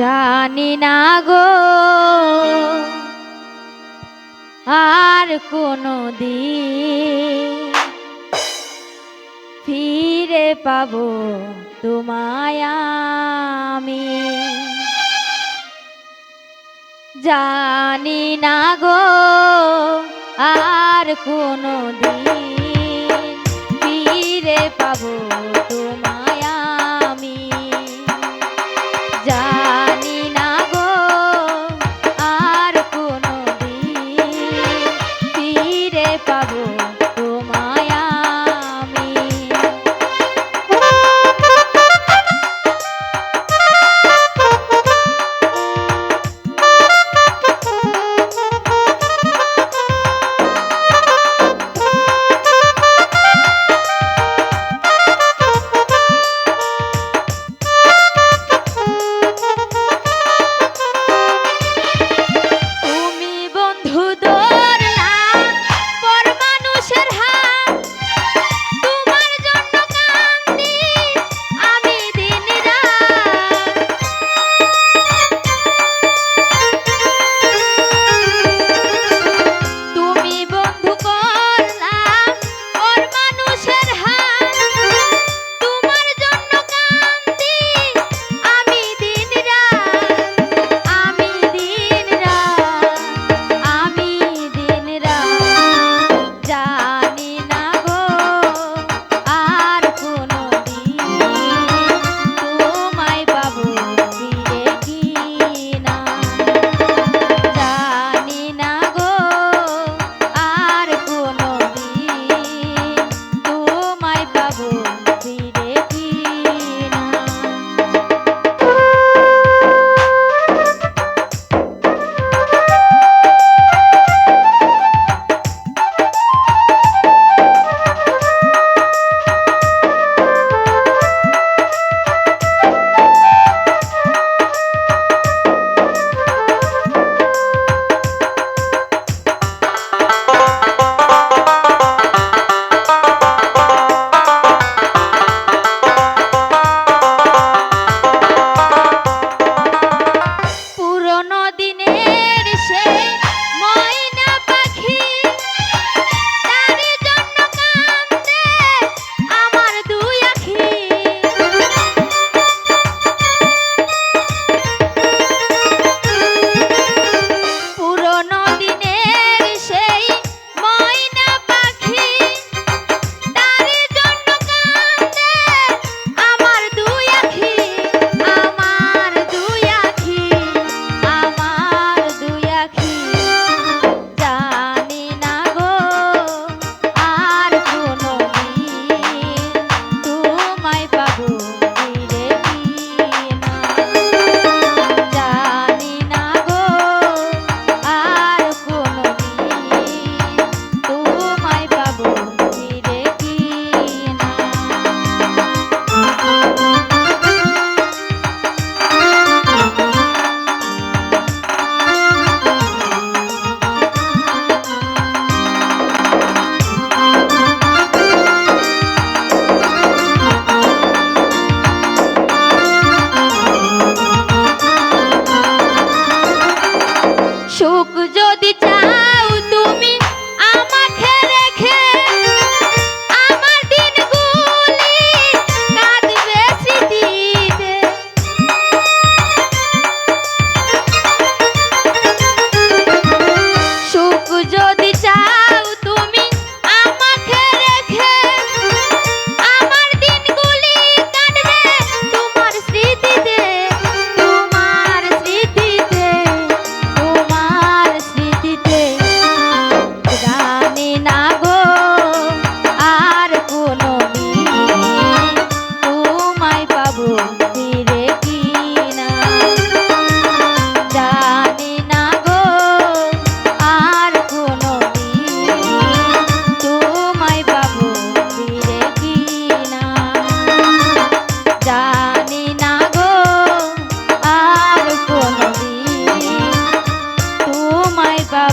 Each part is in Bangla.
জানি না গো, আর কোনো দিন ফিরে পাবো তোমায় আমি। জানি না গো, আর কোনো দিন ফিরে পাবো পাবো।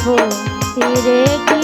গো ফিরে কি